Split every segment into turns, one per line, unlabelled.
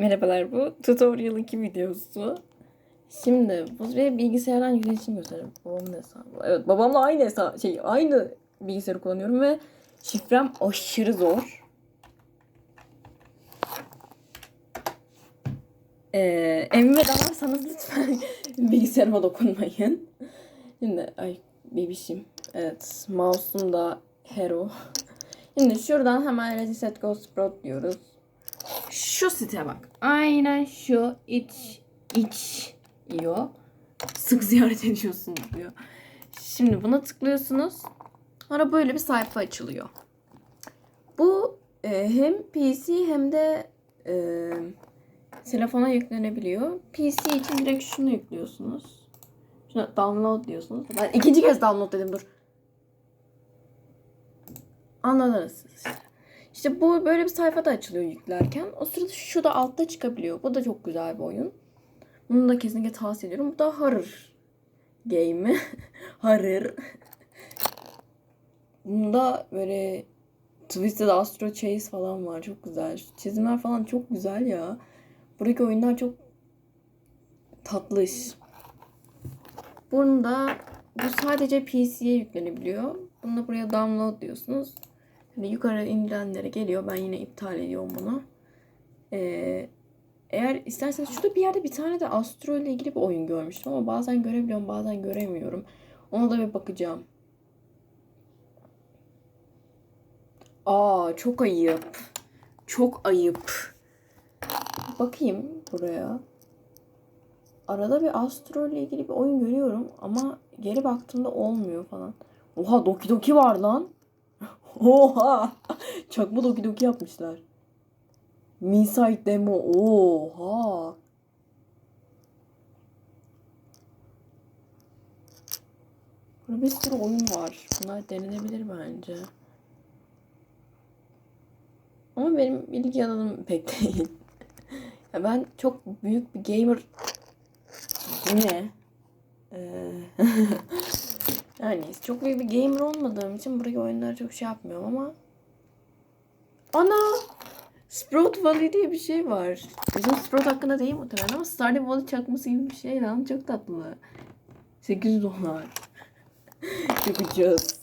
Merhabalar bu tutorial 2 videosu. Şimdi bu bir bilgisayardan yönetişim göstereyim. Babamın hesabı. Evet babamla aynı hesap şey aynı bilgisayarı kullanıyorum ve şifrem aşırı zor. Ee, evime dalarsanız lütfen bilgisayarıma dokunmayın. Şimdi ay bebişim. Evet mouse'um da Hero. Şimdi şuradan hemen Ready Set Go Sprout diyoruz. Şu site bak. Aynen şu iç iç diyor. Sık ziyaret ediyorsunuz diyor. Şimdi buna tıklıyorsunuz. Sonra böyle bir sayfa açılıyor. Bu e, hem PC hem de e, telefona yüklenebiliyor. PC için direkt şunu yüklüyorsunuz. Şuna download diyorsunuz. Ben ikinci kez download dedim dur. Anladınız siz işte. Bu böyle bir sayfada açılıyor yüklerken. O sırada şu da altta çıkabiliyor. Bu da çok güzel bir oyun. Bunu da kesinlikle tavsiye ediyorum. Bu da Horror Game'i. Horror. Bunda böyle Twisted Astro Chase falan var. Çok güzel. Şu çizimler falan çok güzel ya. Buradaki oyunlar çok tatlış. Bunda bu sadece PC'ye yüklenebiliyor. Bunu da buraya download diyorsunuz. Hani yukarı indirenlere geliyor. Ben yine iptal ediyorum bunu. Ee, eğer isterseniz şurada bir yerde bir tane de Astro ile ilgili bir oyun görmüştüm ama bazen görebiliyorum bazen göremiyorum. Ona da bir bakacağım. Aa çok ayıp. Çok ayıp. Bakayım buraya. Arada bir Astro ile ilgili bir oyun görüyorum ama geri baktığımda olmuyor falan. Oha Doki Doki var lan. Oha! Çakma Doki Doki yapmışlar. Minside Demo. Oha! Burada bir sürü oyun var. Bunlar denenebilir bence. Ama benim ilgi alanım pek değil. ya ben çok büyük bir gamer... Ne? Ee... Yani çok büyük bir gamer olmadığım için buraya oyunları çok şey yapmıyorum ama Ana! Sprout Valley diye bir şey var. Bizim Sprout hakkında değil muhtemelen ama Stardew Valley çakması gibi bir şey lan. Çok tatlı. 800 dolar. Yapacağız.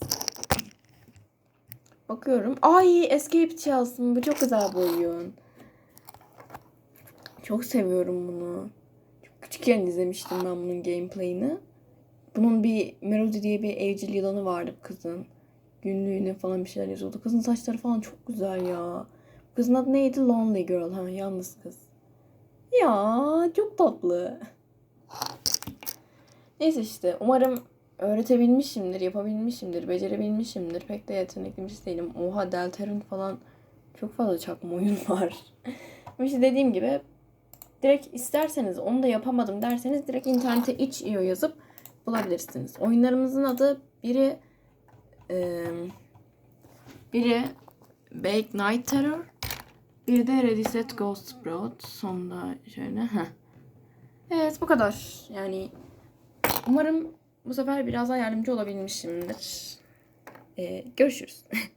Bakıyorum. Ay Escape Chelsea. Bu çok güzel bir oyun. Çok seviyorum bunu. Çok küçükken izlemiştim ben bunun gameplay'ini. Bunun bir Melody diye bir evcil yılanı vardı kızın. Günlüğüne falan bir şeyler yazıyordu. Kızın saçları falan çok güzel ya. Kızın adı neydi? Lonely Girl. Ha, yalnız kız. Ya çok tatlı. Neyse işte umarım öğretebilmişimdir, yapabilmişimdir, becerebilmişimdir. Pek de yetenekli birisi değilim. Oha Deltarune falan çok fazla çakma oyun var. İşte dediğim gibi direkt isterseniz onu da yapamadım derseniz direkt internete itch.io yazıp bulabilirsiniz. Oyunlarımızın adı biri e, biri Bake Night Terror bir de Ready Set Ghost Sprout. Sonunda şöyle. Heh. Evet bu kadar. Yani umarım bu sefer biraz daha yardımcı olabilmişimdir. Ee, görüşürüz.